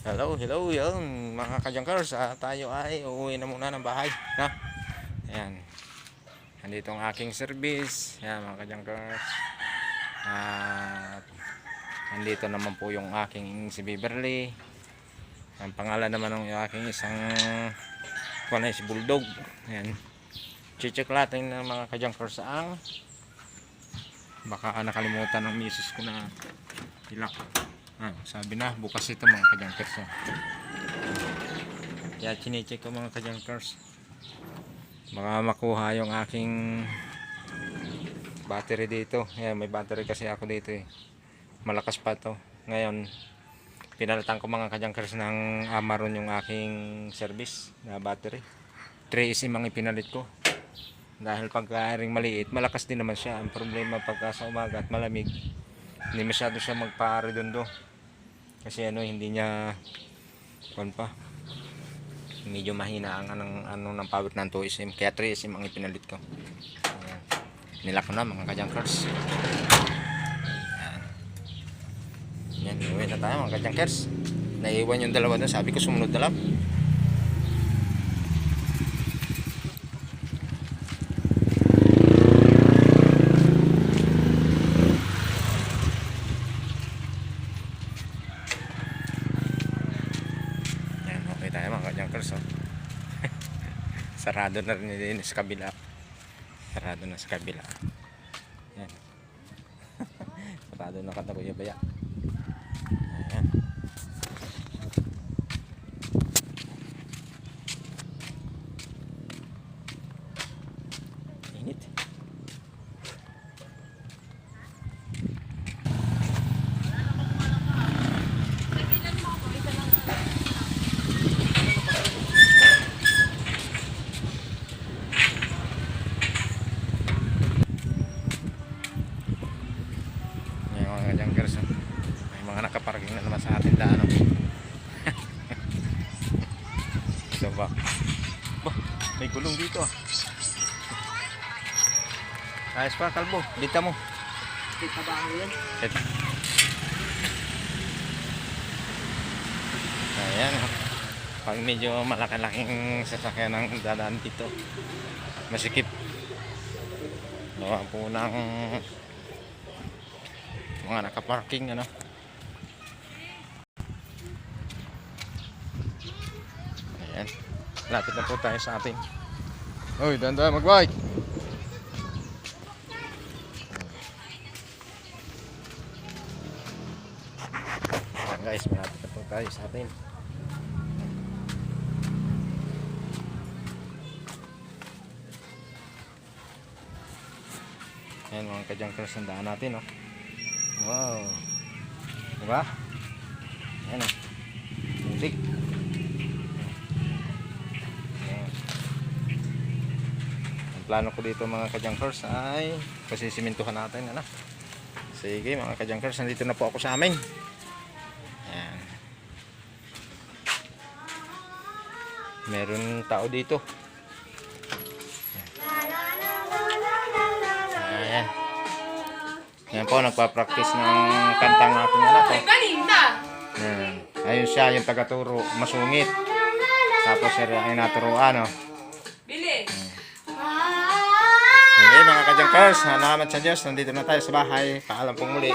Hello, hello, yun mga kajankers. Ah, tayo ay uuwi na muna ng bahay. Na? Ayan. Nandito ang aking service. Ayan mga kajankers. At nandito naman po yung aking si Beverly. Ang pangalan naman ng aking isang kuwan ay si Bulldog. Ayan. Chichek natin ng mga kajankers ang baka nakalimutan ng misis ko na ilak. Ah, sabi na, bukas ito mga kajankers. Oh. Kaya chinecheck ko mga kajankers. Baka makuha yung aking battery dito. Ayan, may battery kasi ako dito eh. Malakas pa to. Ngayon, pinalitan ko mga kajankers ng Amaron yung aking service na battery. 3 SM ang ipinalit ko. Dahil pagka ring maliit, malakas din naman siya. Ang problema pagka sa umaga at malamig, hindi masyado siya magpa-redondo. Kasi ano, hindi niya kon pa. Medyo mahina ang anong, ano ng power ng 2SM. Kaya 3SM ang ipinalit ko. Ayan. Nila ko na mga kajankers. Yan, uwi na tayo mga kajankers. Naiwan yung dalawa doon. Sabi ko sumunod na lang. Yan, okay tayo mga kajankers. Oh. Sarado na rin din sa kabila. Sarado na sa kabila. Yan. Sarado na kata Baya. Ayan. Init. May mga kajankers. oh. May mga nakaparking na naman sa ating daan. Ito ba? Bah, may gulong dito ah. Ayos pa, kalbo. Dita mo. Kita ba ako yan? Ayan. oh. Pag medyo malaki-laking sasakyan ng dadaan dito, masikip. Gawa po ng mga nakaparking ano. Ayan. Lapit na po tayo sa ating. Uy, dahan-dahan mag-bike. Ayan guys, malapit na po tayo sa atin. Ayan mga kajankers ang daan natin oh. Wow. Diba? Ayan oh. Mutik. Plano ko dito mga kajankers ay pasisimintuhan natin ano. Sige mga kajankers, nandito na po ako sa amin. Ayan. Meron tao dito. Ayan. Yan po, nagpa-practice ng kantang aking anak ko. Kanina! Yan. Ayun siya, yung tagaturo, masungit. Tapos siya ay naturuan, oh. Bilis! Okay, kajankers, salamat sa Diyos. Nandito na tayo sa bahay. Paalam pong muli.